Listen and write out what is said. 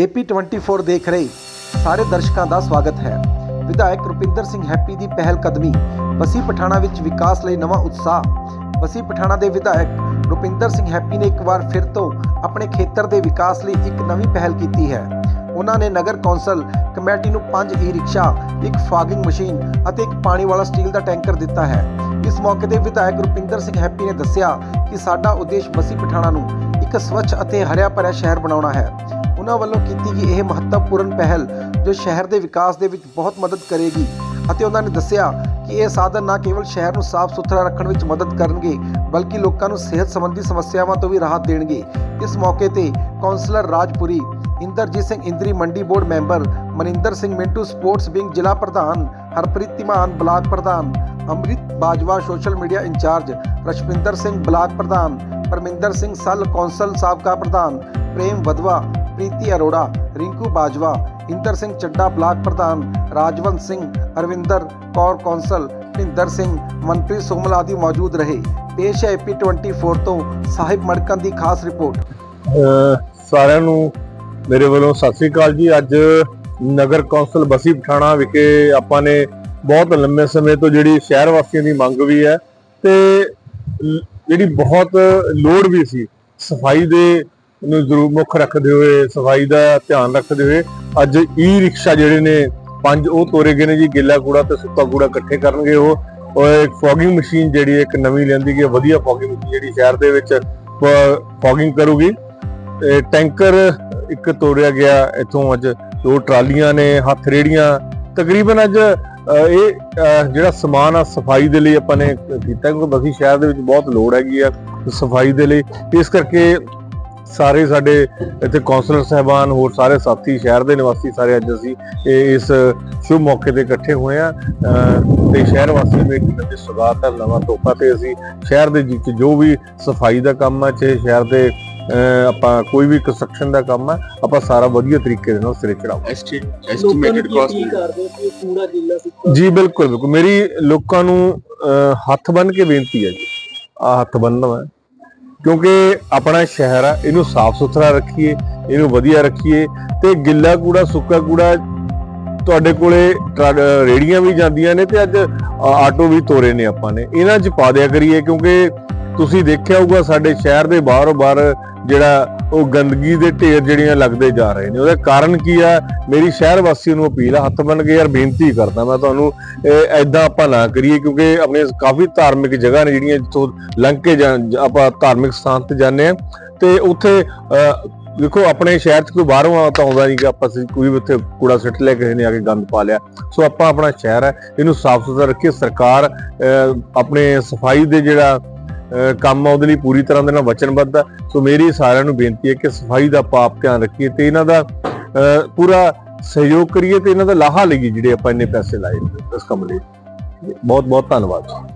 AP24 ਦੇਖ ਰਹੇ ਸਾਰੇ ਦਰਸ਼ਕਾਂ ਦਾ ਸਵਾਗਤ ਹੈ। ਵਿਧਾਇਕ ਰੁਪਿੰਦਰ ਸਿੰਘ ਹੈਪੀ ਦੀ ਪਹਿਲ ਕਦਮੀ, ਬਸੀ ਪਠਾਣਾ ਵਿੱਚ ਵਿਕਾਸ ਲਈ ਨਵਾਂ ਉਤਸ਼ਾਹ। ਬਸੀ ਪਠਾਣਾ ਦੇ ਵਿਧਾਇਕ ਰੁਪਿੰਦਰ ਸਿੰਘ ਹੈਪੀ ਨੇ ਇੱਕ ਵਾਰ ਫਿਰ ਤੋਂ ਆਪਣੇ ਖੇਤਰ ਦੇ ਵਿਕਾਸ ਲਈ ਇੱਕ ਨਵੀਂ ਪਹਿਲ ਕੀਤੀ ਹੈ। ਉਹਨਾਂ ਨੇ ਨਗਰ ਕੌਂਸਲ ਕਮੇਟੀ ਨੂੰ ਪੰਜ ਈ-ਰਿਕਸ਼ਾ, ਇੱਕ ਫਾਗਿੰਗ ਮਸ਼ੀਨ ਅਤੇ ਇੱਕ ਪਾਣੀ ਵਾਲਾ ਸਟੀਲ ਦਾ ਟੈਂਕਰ ਦਿੱਤਾ ਹੈ। ਇਸ ਮੌਕੇ ਤੇ ਵਿਧਾਇਕ ਰੁਪਿੰਦਰ ਸਿੰਘ ਹੈਪੀ ਨੇ ਦੱਸਿਆ ਕਿ ਸਾਡਾ ਉਦੇਸ਼ ਬਸੀ ਪਠਾਣਾ ਨੂੰ ਇੱਕ ਸਵੱਛ ਅਤੇ ਹਰਿਆ ਭਰਿਆ ਸ਼ਹਿਰ ਬਣਾਉਣਾ ਹੈ। ਉਹਨਾਂ ਵੱਲੋਂ ਕੀਤੀ ਗਈ ਇਹ ਮਹੱਤਵਪੂਰਨ ਪਹਿਲ ਜੋ ਸ਼ਹਿਰ ਦੇ ਵਿਕਾਸ ਦੇ ਵਿੱਚ ਬਹੁਤ ਮਦਦ ਕਰੇਗੀ ਅਤੇ ਉਹਨਾਂ ਨੇ ਦੱਸਿਆ ਕਿ ਇਹ ਸਾਧਨ ਨਾ ਕੇਵਲ ਸ਼ਹਿਰ ਨੂੰ ਸਾਫ਼ ਸੁਥਰਾ ਰੱਖਣ ਵਿੱਚ ਮਦਦ ਕਰਨਗੇ, ਬਲਕਿ ਲੋਕਾਂ ਨੂੰ ਸਿਹਤ ਸੰਬੰਧੀ ਸਮੱਸਿਆਵਾਂ ਤੋਂ ਵੀ ਰਾਹਤ ਦੇਣਗੇ। ਇਸ ਮੌਕੇ ਤੇ councillor Rajpuri, Inderjit Singh Indri mandi board member Maninder Singh Mintu, sports wing ਜ਼ਿਲ੍ਹਾ ਪ੍ਰਧਾਨ ਹਰਪ੍ਰੀਤ ਧੀਮਾਨ, ਬਲਾਕ ਪ੍ਰਧਾਨ Amrit Bajwa, social media incharge Rashpinder Singh, block ਪ੍ਰਧਾਨ ਪਰਮਿੰਦਰ ਸਿੰਘ ਸੱਲ, ਕੌਂਸਲ ਸਾਬਕਾ ਪ੍ਰਧਾਨ ਪ੍ਰੇਮ ਵਦਵਾ ਪ੍ਰੀਤੀ ਅਰੋੜਾ, ਰਿੰਕੂ ਬਾਜਵਾ, ਇੰਦਰ ਸਿੰਘ ਚੱਡਾ ਬਲਾਕ ਪ੍ਰਧਾਨ, ਰਾਜਵੰਤ ਸਿੰਘ, ਅਰਵਿੰਦਰ ਕੌਰ ਕੌਂਸਲ, ਭਿੰਦਰ ਸਿੰਘ, ਮਨਪ੍ਰੀਤ ਸੁਮਲ ਆਦਿ ਮੌਜੂਦ ਰਹੇ। ਪੇਸ਼ ਹੈ ਏਪੀ 24 ਤੋਂ ਸਾਹਿਬ ਮੜਕਨ ਦੀ ਖਾਸ ਰਿਪੋਰਟ। ਸਾਰਿਆਂ ਨੂੰ ਮੇਰੇ ਵੱਲੋਂ ਸਤਿ ਸ੍ਰੀ ਅਕਾਲ ਜੀ। ਅੱਜ ਨਗਰ ਕੌਂਸਲ ਬਸੀ ਪਠਾਣਾ ਵਿਖੇ ਆਪਾਂ ਨੇ ਬਹੁਤ ਲੰਮੇ ਸਮੇਂ ਤੋਂ ਜਿਹੜੀ ਸ਼ਹਿਰ ਵਾਸੀਆਂ ਦੀ ਮੰਗ ਵੀ ਹੈ ਤੇ ਜਿਹੜੀ ਬਹੁਤ ਲੋੜ ਵੀ ਸੀ, ਸਫ਼ਾਈ ਦੇ ਨੂੰ ਜ਼ਰੂਰ ਮੁੱਖ ਰੱਖਦੇ ਹੋਏ ਸਫ਼ਾਈ ਦਾ ਧਿਆਨ ਰੱਖਦੇ ਹੋਏ ਅੱਜ ਈ ਰਿਕਸ਼ਾ ਜਿਹੜੇ ਨੇ ਪੰਜ ਉਹ ਤੋਰੇ ਗਏ ਨੇ ਜੀ ਗਿੱਲਾ ਕੂੜਾ ਤੇ ਸੁੱਕਾ ਕੂੜਾ ਇਕੱਠੇ ਕਰਨਗੇ ਉਹ। ਔਰ ਇੱਕ ਫੌਗਿੰਗ ਮਸ਼ੀਨ ਜਿਹੜੀ ਇੱਕ ਨਵੀਂ ਲੈਂਦੀ ਗਈ ਹੈ, ਵਧੀਆ ਫੋਗਿੰਗ ਮਸ਼ੀਨ ਜਿਹੜੀ ਸ਼ਹਿਰ ਦੇ ਵਿੱਚ ਫੋਗਿੰਗ ਕਰੂਗੀ। ਟੈਂਕਰ ਇੱਕ ਤੋੜਿਆ ਗਿਆ ਇੱਥੋਂ ਅੱਜ ਦੋ ਟਰਾਲੀਆਂ ਨੇ ਹੱਥ ਰੇੜੀਆਂ। ਤਕਰੀਬਨ ਅੱਜ ਇਹ ਜਿਹੜਾ ਸਮਾਨ ਆ ਸਫ਼ਾਈ ਦੇ ਲਈ ਆਪਾਂ ਨੇ ਕੀਤਾ ਕਿਉਂਕਿ ਬਸੀ ਸ਼ਹਿਰ ਦੇ ਵਿੱਚ ਬਹੁਤ ਲੋੜ ਹੈਗੀ ਆ ਸਫ਼ਾਈ ਦੇ ਲਈ। ਇਸ ਕਰਕੇ ਸਾਰੇ ਸਾਡੇ ਇੱਥੇ ਕੌਂਸਲਰ ਸਹਿਬਾਨ ਹੋਰ ਸਾਰੇ ਸਾਥੀ ਸ਼ਹਿਰ ਦੇ ਨਿਵਾਸੀ ਸਾਰੇ ਅੱਜ ਅਸੀਂ ਇਹ ਇਸ ਸ਼ੁਭ ਮੌਕੇ ਤੇ ਇਕੱਠੇ ਹੋਏ ਆ ਤੇ ਸ਼ਹਿਰ ਵਾਸੀਆਂ ਨੂੰ ਇੱਕ ਨਵੀਂ ਸੁਗਾਤ ਹੈ ਨਵਾਂ ਤੋਹਫਾ ਤੇ ਅਸੀਂ ਸ਼ਹਿਰ ਦੇ ਵਿੱਚ ਜੋ ਵੀ ਸਫ਼ਾਈ ਦਾ ਕੰਮ ਹੈ ਚਾਹੇ ਸ਼ਹਿਰ ਦੇ ਅਹ ਆਪਾਂ ਕੋਈ ਵੀ ਕੰਸਟਰਕਸ਼ਨ ਦਾ ਕੰਮ ਹੈ ਆਪਾਂ ਸਾਰਾ ਵਧੀਆ ਤਰੀਕੇ ਦੇ ਨਾਲ ਸਿਰੇ ਚੜਾਵਾਂਗੇ ਐਸਟੀਮੇਟਡ ਕਾਸਟ ਜੀ ਬਿਲਕੁਲ ਬਿਲਕੁਲ। ਮੇਰੀ ਲੋਕਾਂ ਨੂੰ ਅਹ ਹੱਥ ਬੰਨ ਕੇ ਬੇਨਤੀ ਹੈ ਜੀ। ਆ ਹੱਥ ਬੰਨਣਾ ਹੈ ਕਿਉਂਕਿ ਆਪਣਾ ਸ਼ਹਿਰ ਆ, ਇਹਨੂੰ ਸਾਫ਼ ਸੁਥਰਾ ਰੱਖੀਏ, ਇਹਨੂੰ ਵਧੀਆ ਰੱਖੀਏ ਤੇ ਗਿੱਲਾ ਕੂੜਾ, ਸੁੱਕਾ ਕੂੜਾ ਤੁਹਾਡੇ ਕੋਲੇ ਟਰਾ- ਰੇਹੜੀਆਂ ਵੀ ਜਾਂਦੀਆਂ ਨੇ ਤੇ ਅੱਜ ਆਟੋ ਵੀ ਤੋਰੇ ਨੇ ਆਪਾਂ ਨੇ। ਇਹਨਾਂ 'ਚ ਪਾ ਦਿਆ ਕਰੀਏ ਕਿਉਂਕਿ ਤੁਸੀਂ ਦੇਖਿਆ ਹੋਊਗਾ ਸਾਡੇ ਸ਼ਹਿਰ ਦੇ ਬਾਹਰੋਂ ਬਾਹਰ ਜਿਹੜਾ ਉਹ ਗੰਦਗੀ ਦੇ ਢੇਰ ਜਿਹੜੀਆਂ ਲੱਗਦੇ ਜਾ ਰਹੇ ਨੇ। ਉਹਦਾ ਕਾਰਨ ਕੀ ਆ? ਮੇਰੀ ਸ਼ਹਿਰ ਵਾਸੀਆਂ ਨੂੰ ਅਪੀਲ ਆ, ਹੱਥ ਬੰਨ ਕੇ ਯਾਰ ਬੇਨਤੀ ਕਰਦਾ ਮੈਂ ਤੁਹਾਨੂੰ ਐਦਾਂ ਆਪਾਂ ਨਾ ਕਰੀਏ ਕਿਉਂਕਿ ਆਪਣੇ ਕਾਫੀ ਧਾਰਮਿਕ ਜਗ੍ਹਾ ਨੇ ਜਿਹੜੀਆਂ ਜਿੱਥੋਂ ਲੰਘ ਕੇ ਜਾਂ- ਆਪਾਂ ਧਾਰਮਿਕ ਸਥਾਨ ਤੇ ਜਾਂਦੇ ਆ। ਤੇ ਉੱਥੇ ਦੇਖੋ ਆਪਣੇ ਸ਼ਹਿਰ 'ਚ ਕੋਈ ਬਾਹਰੋਂ ਆ ਤਾਂ ਆਉਂਦਾ ਨਹੀਂ ਕਿ ਆਪਾਂ ਅਸੀਂ ਕੋਈ ਵੀ ਉੱਥੇ ਕੂੜਾ ਸਿੱਟ ਲਿਆ, ਕਿਸੇ ਨੇ ਆ ਕੇ ਗੰਦ ਪਾ ਲਿਆ। ਸੋ ਆਪਾਂ ਆਪਣਾ ਸ਼ਹਿਰ ਹੈ ਇਹਨੂੰ ਸਾਫ਼ ਸੁਥਰਾ ਰੱਖੀਏ। ਸਰਕਾਰ ਆਪਣੇ ਸਫ਼ਾਈ ਦੇ ਜਿਹੜਾ ਕੰਮ ਆ ਉਹਦੇ ਲਈ ਪੂਰੀ ਤਰ੍ਹਾਂ ਦੇ ਨਾਲ ਵਚਨਬੱਧ ਆ। ਸੋ ਮੇਰੀ ਸਾਰਿਆਂ ਨੂੰ ਬੇਨਤੀ ਹੈ ਕਿ ਸਫ਼ਾਈ ਦਾ ਪਾਪ ਧਿਆਨ ਰੱਖੀਏ ਤੇ ਇਹਨਾਂ ਦਾ ਅਹ, ਪੂਰਾ ਸਹਿਯੋਗ ਕਰੀਏ ਤੇ ਇਹਨਾਂ ਦਾ ਲਾਹਾ ਲਈਏ ਜਿਹੜੇ ਆਪਾਂ ਇੰਨੇ ਪੈਸੇ ਲਾਏ ਇਸ ਕੰਮ ਲਈ ਬਹੁਤ ਬਹੁਤ ਧੰਨਵਾਦ।